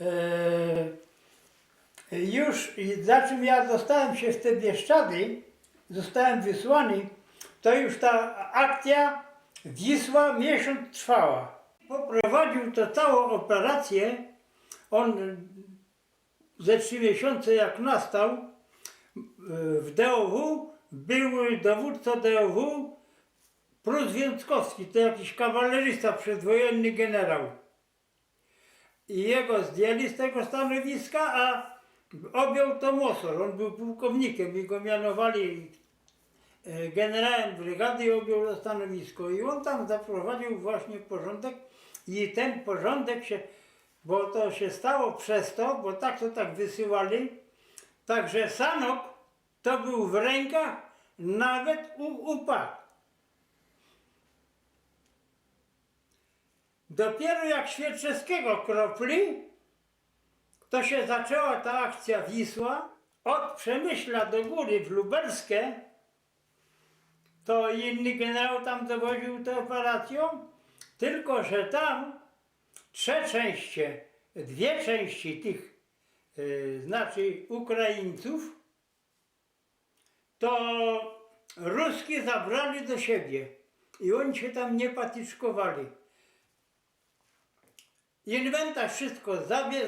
e, już, za czym ja dostałem się w te Bieszczady, zostałem wysłany, to już ta akcja Wisła miesiąc trwała. Poprowadził to całą operację, on ze trzy miesiące jak nastał, w DOW był dowódca DOW Prus Więckowski, to jakiś kawalerysta, przedwojenny generał. I jego zdjęli z tego stanowiska, a objął to Mosor. On był pułkownikiem i go mianowali e, generałem brygady i objął to stanowisko. I on tam zaprowadził właśnie porządek i ten porządek się, bo to się stało przez to, bo tak to tak wysyłali, także Sanok to był w rękach nawet u UPA. Dopiero jak Świerczewskiego kropli, to się zaczęła ta akcja Wisła. Od Przemyśla do góry w Lubelskie, to inny generał tam dowodził tę operacją, tylko że tam trzy części, dwie części tych, yy, znaczy Ukraińców, to Ruski zabrali do siebie i oni się tam nie patyczkowali. Inwentarz wszystko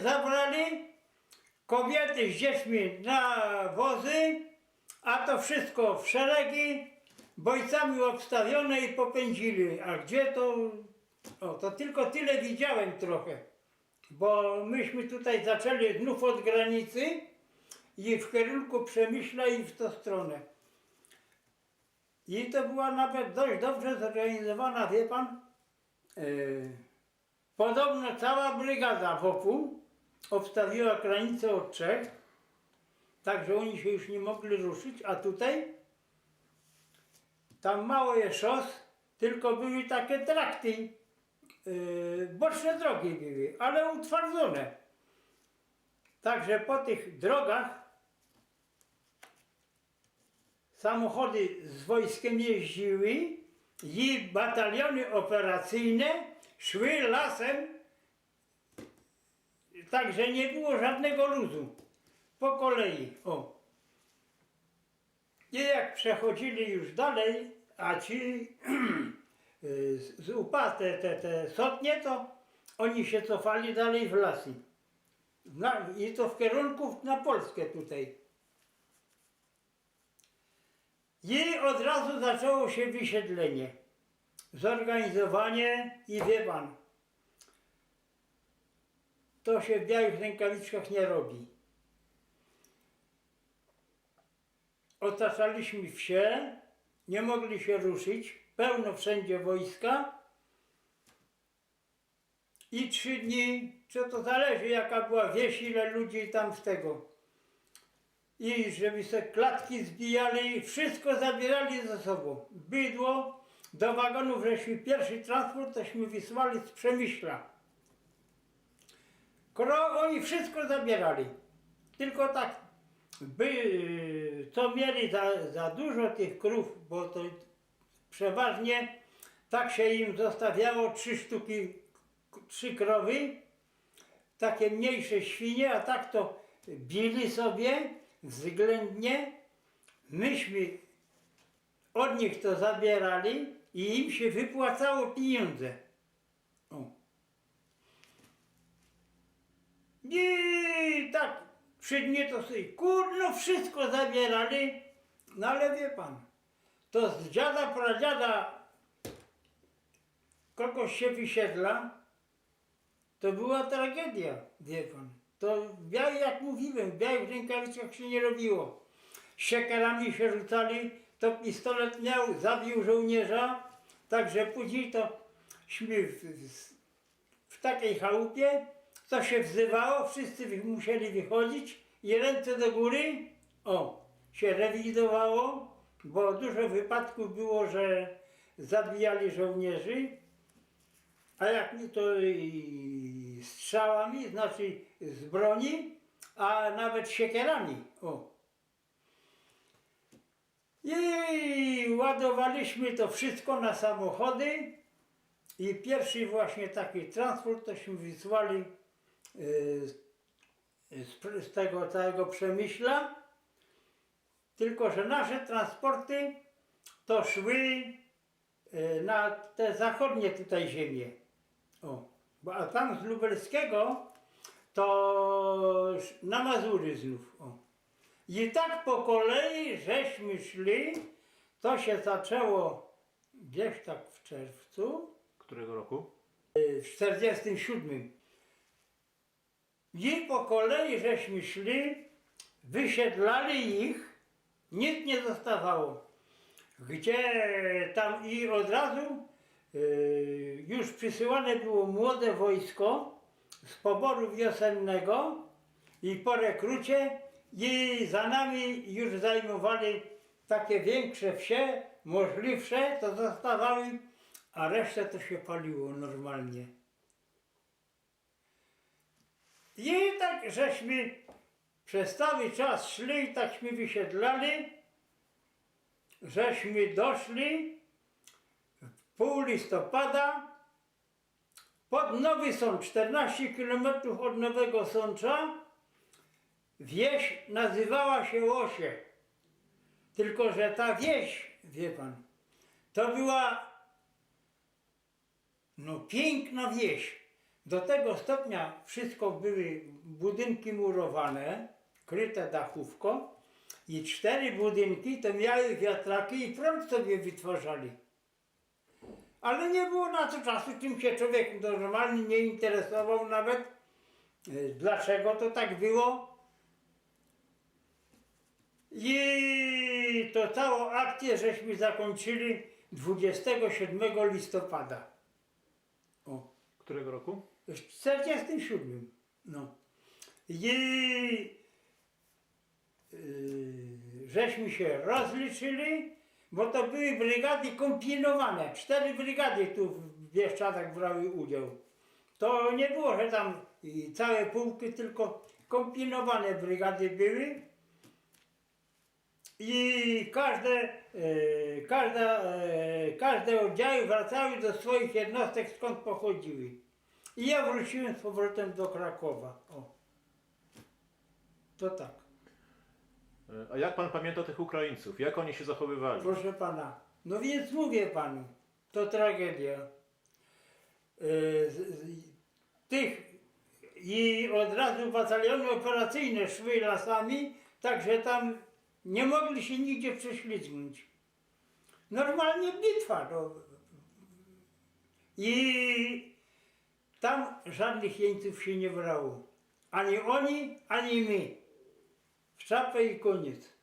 zabrali, kobiety z dziećmi na wozy, a to wszystko w szeregi, bojcami obstawione i popędzili. A gdzie to? O, to tylko tyle widziałem trochę, bo myśmy tutaj zaczęli znów od granicy i w kierunku Przemyśla i w tą stronę. I to była nawet dość dobrze zorganizowana, wie pan, yy, Podobno cała brygada wokół obstawiła granicę od Czech, także oni się już nie mogli ruszyć, a tutaj tam mało jest szos, tylko były takie trakty, yy, boczne drogi były, ale utwardzone. Także po tych drogach samochody z wojskiem jeździły i bataliony operacyjne szły lasem, także nie było żadnego luzu. Po kolei. O. I jak przechodzili już dalej, a ci z z UPA, te, te, te sotnie, to oni się cofali dalej w lasy. Na, I to w kierunku na Polskę tutaj. I od razu zaczęło się wysiedlenie zorganizowanie i wie pan, to się w białych rękawiczkach nie robi. Otaczaliśmy wsie, nie mogli się ruszyć, pełno wszędzie wojska i trzy dni, co to zależy jaka była wieś, ile ludzi tam z tego. I żeby se klatki zbijali, wszystko zabierali ze sobą. Bydło, do wagonów żeśmy pierwszy transport tośmy wysłali z Przemyśla. Oni wszystko zabierali. Tylko tak, by, co mieli za, za dużo tych krów, bo to przeważnie tak się im zostawiało trzy sztuki, trzy krowy, takie mniejsze świnie, a tak to bili sobie względnie. Myśmy od nich to zabierali i im się wypłacało pieniądze. O. I tak przy dnie to sobie kurno wszystko zabierali, no ale wie pan, to z dziada pradziada kogoś się wysiedla, to była tragedia, wie pan. To w białych, jak mówiłem, w białych rękawiczkach się nie robiło. Siekerami się rzucali, to pistolet miał, zabił żołnierza, także później to śmy w, w, takiej chałupie, to się wzywało, wszyscy musieli wychodzić i ręce do góry, o, się rewidowało, bo dużo wypadków było, że zabijali żołnierzy, a jak nie to strzałami, znaczy z broni, a nawet siekierami, o. I ładowaliśmy to wszystko na samochody i pierwszy właśnie taki transport tośmy wysłali y, z, tego całego przemyśla. Tylko, że nasze transporty to szły y, na te zachodnie tutaj ziemie. O, a tam z lubelskiego to na Mazury znów. O. I tak po kolei żeśmy szli, to się zaczęło gdzieś tak w czerwcu, Którego roku? y, w 47. I po kolei żeśmy szli, wysiedlali ich, nic nie zostawało. Gdzie tam i od razu y, już przysyłane było młode wojsko z poboru wiosennego i po rekrucie i za nami już zajmowali takie większe wsie, możliwsze, to zostawały, a resztę to się paliło normalnie. I tak żeśmy przez cały czas szli i takśmy wysiedlali, żeśmy doszli w pół listopada pod Nowy Sącz, 14 km od Nowego Sącza. Wieś nazywała się Łosie. Tylko, że ta wieś, wie pan, to była no piękna wieś. Do tego stopnia wszystko były budynki murowane, kryte dachówką i cztery budynki to miały wiatraki i prąd sobie wytwarzali. Ale nie było na to czasu, tym się człowiek normalnie nie interesował nawet. y, Dlaczego to tak było? I to całą akcję żeśmy zakończyli 27 listopada. O. Którego roku? W 47. No. I yy, żeśmy się rozliczyli, bo to były brygady kombinowane. Cztery brygady tu w Bieszczadach brały udział. To nie było, że tam i całe pułki, tylko kombinowane brygady były. I każde, e, każda, e, każde oddziały wracały do swoich jednostek, skąd pochodziły. I ja wróciłem z powrotem do Krakowa. O. To tak. E, A jak pan pamięta tych Ukraińców? Jak oni się zachowywali? Proszę pana. No więc mówię panu, to tragedia. Tych i od razu bataliony operacyjne szły lasami, także tam nie mogli się nigdzie prześlizgnąć. Normalnie bitwa. No. I tam żadnych jeńców się nie brało. Ani oni, ani my. W czapę i koniec.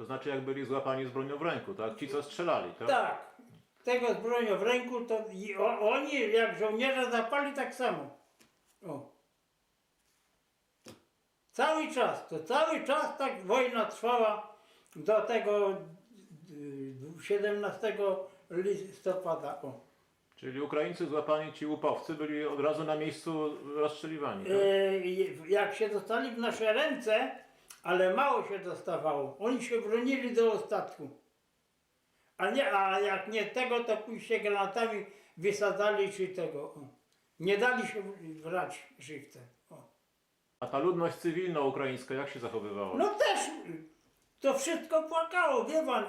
To znaczy jak byli złapani z bronią w ręku, tak? Ci co strzelali, tak? Tak. Tego z bronią w ręku, to i o, oni jak żołnierze zapali tak samo. O. Cały czas, to cały czas tak wojna trwała do tego y, 17 listopada. O. Czyli Ukraińcy złapani, ci łupowcy byli od razu na miejscu rozstrzeliwani, tak? E, jak się dostali w nasze ręce, ale mało się dostawało. Oni się bronili do ostatku. A, nie, a jak nie tego, to pójść się granatami wysadzali czy tego. Nie dali się brać żywcem. A ta ludność cywilna ukraińska jak się zachowywała? No też to wszystko płakało, wie pan.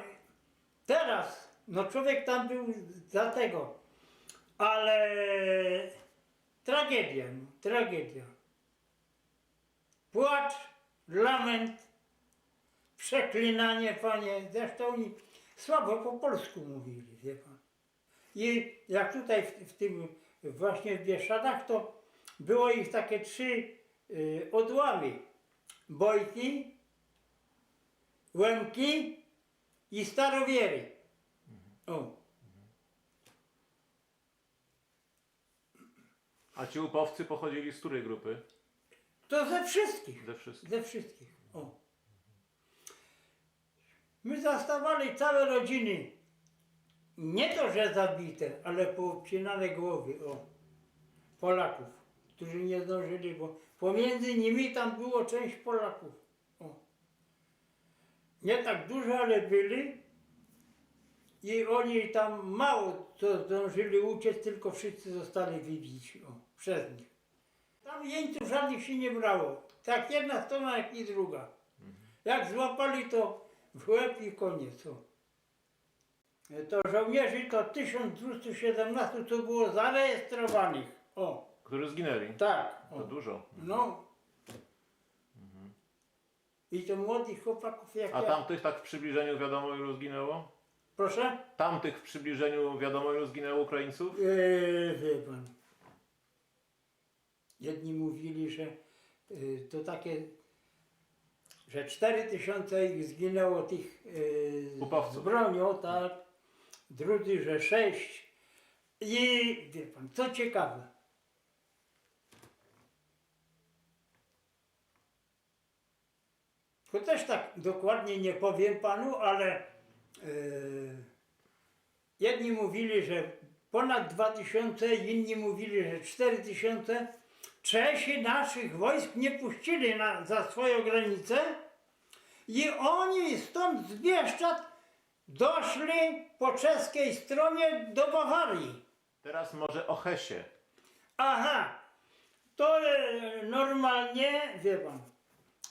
Teraz, no człowiek tam był za tego, ale tragedia, no, tragedia. Płacz, lament, przeklinanie, panie. Zresztą oni słabo po polsku mówili, wie pan. I jak tutaj w, w tym właśnie w Bieszczadach, to było ich takie trzy odłamy. Bojki, Łemki i Starowiery. O. A ci łupowcy pochodzili z której grupy? To ze wszystkich. Ze wszystkich. Ze wszystkich. O. My zastawali całe rodziny. Nie to, że zabite, ale poobcinane głowy. O. Polaków, którzy nie zdążyli, bo pomiędzy nimi tam było część Polaków. O. Nie tak dużo, ale byli. I oni tam mało co zdążyli uciec, tylko wszyscy zostali wybici o, przez nich. Tam jeńców żadnych się nie brało. Tak jedna strona, jak i druga. Jak złapali to w łeb i koniec. o. To żołnierzy to 1217 to było zarejestrowanych. O, Którzy zginęli. tak. To O. dużo. No. I to młodych chłopaków jak A ja. tamtych tak w przybliżeniu wiadomo ilu zginęło? Proszę? Tamtych w przybliżeniu wiadomo ilu zginęło Ukraińców? Eee, wie pan. Jedni mówili, że y, to takie, że 4 tysiące ich zginęło tych y, Upawców. z bronią, tak. Drudzy, że 6. I wie pan, co ciekawe. To też tak dokładnie nie powiem panu, ale y, Jedni mówili, że ponad 2000, inni mówili, że 4000. Czesi naszych wojsk nie puścili na, za swoją granicę i oni stąd z Bieszczad doszli po czeskiej stronie do Bawarii. Teraz może o Hesie. Aha, to e, normalnie, wie pan,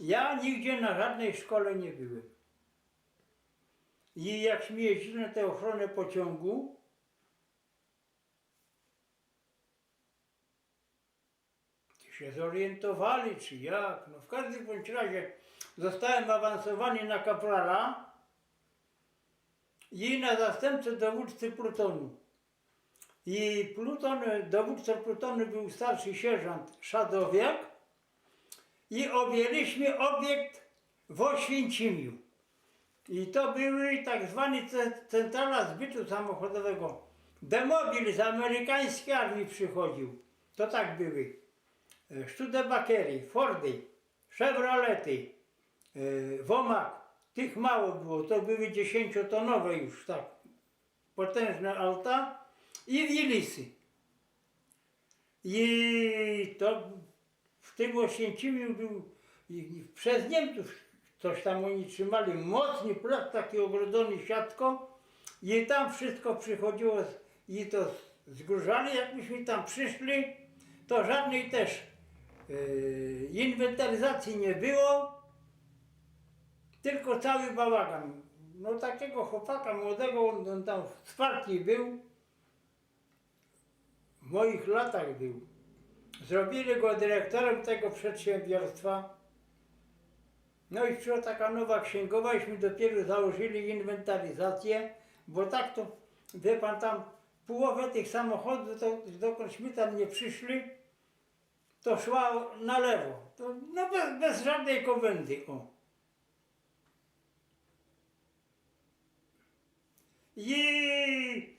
ja nigdzie na żadnej szkole nie byłem. I jakśmy jeździli na tę ochronę pociągu, się zorientowali, czy jak. No w każdym bądź razie zostałem awansowany na kaprala i na zastępcę dowódcy plutonu. I pluton, dowódcą plutonu był starszy sierżant Szadowiak i objęliśmy obiekt w Oświęcimiu. I to były tak zwany ce- centrala zbytu samochodowego. Demobil z amerykańskiej armii przychodził. To tak były. e, Studebakery, Fordy, Chevrolety, e, Womak. Tych mało było, to były dziesięciotonowe już tak. Potężne auta i Wilisy. I to tym Oświęcimiu był przez Niemców coś tam oni trzymali mocny plac taki ogrodzony siatką i tam wszystko przychodziło i to zgrużali jak myśmy tam przyszli to żadnej też yy, inwentaryzacji nie było tylko cały bałagan. No takiego chłopaka młodego on, on tam w partii był w moich latach był Zrobili go dyrektorem tego przedsiębiorstwa. No i przyszła taka nowa księgowa, iśmy dopiero założyli inwentaryzację, bo tak to, wie pan tam, połowę tych samochodów, to dokądśmy tam nie przyszli, to szła na lewo. To, no bez, bez żadnej komendy. O. I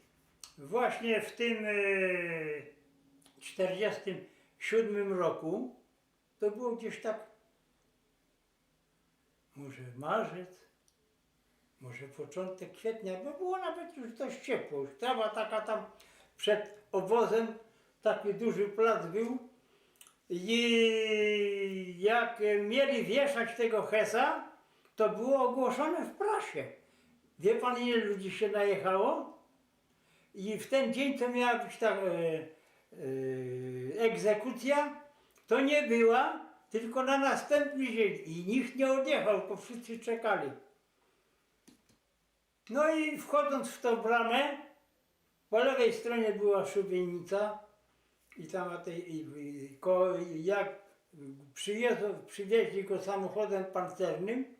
właśnie w tym e, y, 40 1997 roku, to było gdzieś tak, może marzec, może początek kwietnia, bo było nawet już dość ciepło. Już trawa taka tam przed obozem, taki duży plac był. I jak mieli wieszać tego Hesa, to było ogłoszone w prasie. Wie pan ile ludzi się najechało? I w ten dzień to miała być tak... E, e, egzekucja, to nie była, tylko na następny dzień. I nikt nie odjechał, bo wszyscy czekali. No i wchodząc w tą bramę, po lewej stronie była szubienica i tam tej, i, i, ko, jak przyjeżdżą, przywieźli go samochodem pancernym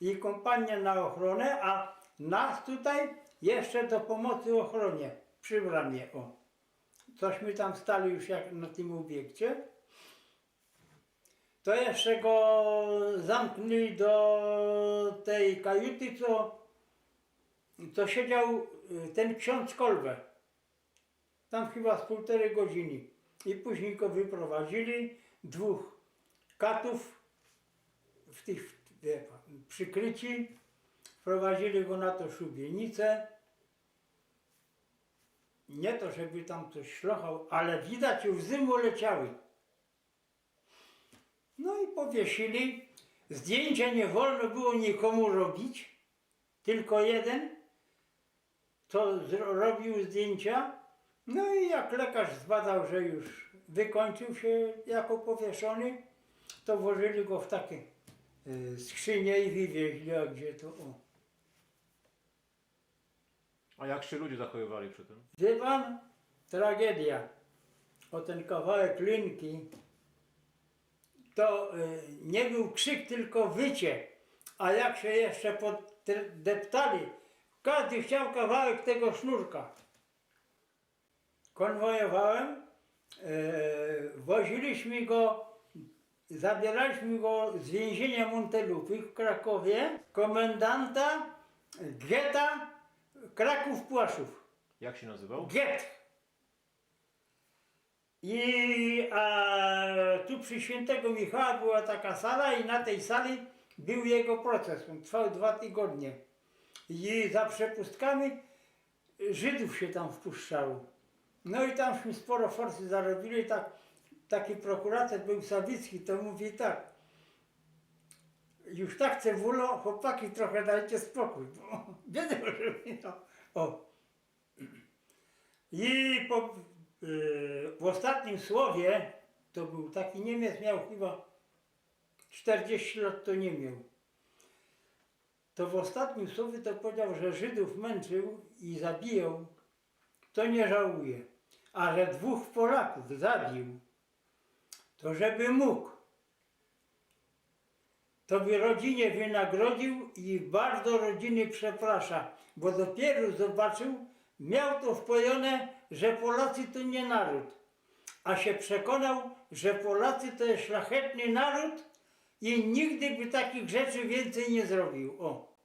i kompania na ochronę, a nas tutaj jeszcze do pomocy ochronie przy bramie. O. Cośmy tam stali już jak na tym obiekcie. To jeszcze go zamknęli do tej kajuty, co, co siedział y, ten ksiądz Kolbe. Tam chyba z półtorej godziny. I później go wyprowadzili. Dwóch katów w tych wie pan, przykryci. Wprowadzili go na to szubienicę. Nie to, żeby tam coś szlochał, ale widać łzy mu leciały. No i powiesili. Zdjęcia nie wolno było nikomu robić. Tylko jeden, zro- robił zdjęcia. No i jak lekarz zbadał, że już wykończył się jako powieszony, to włożyli go w takie y, skrzynie i wywieźli, a gdzie to o. A jak się ludzie zachowywali przy tym? Pan, tragedia. O ten kawałek linki, to y, nie był krzyk, tylko wycie. A jak się jeszcze podeptali, każdy chciał kawałek tego sznurka. Konwojowałem, y, woziliśmy go, zabieraliśmy go z więzienia Montelupy w Krakowie, komendanta getta Kraków-Płaszów. Jak się nazywał? Get. I a, tu przy świętego Michała była taka sala i na tej sali był jego proces. On trwał dwa tygodnie. I za przepustkami Żydów się tam wpuszczało. No i tamśmy sporo forsy zarobili. Tak, taki prokurator był Sawicki, to mówi tak. Już tak cewulo, chłopaki trochę dajcie spokój. Bo wiedział, że mi to... O, i po, y, w ostatnim słowie, to był taki Niemiec, miał chyba 40 lat, to nie miał. To w ostatnim słowie to powiedział, że Żydów męczył i zabijał, to nie żałuje. A że dwóch Polaków zabił, to żeby mógł, to by rodzinie wynagrodził i bardzo rodziny przeprasza, bo dopiero zobaczył, miał to wpojone, że Polacy to nie naród, a się przekonał, że Polacy to jest szlachetny naród i nigdy by takich rzeczy więcej nie zrobił. O.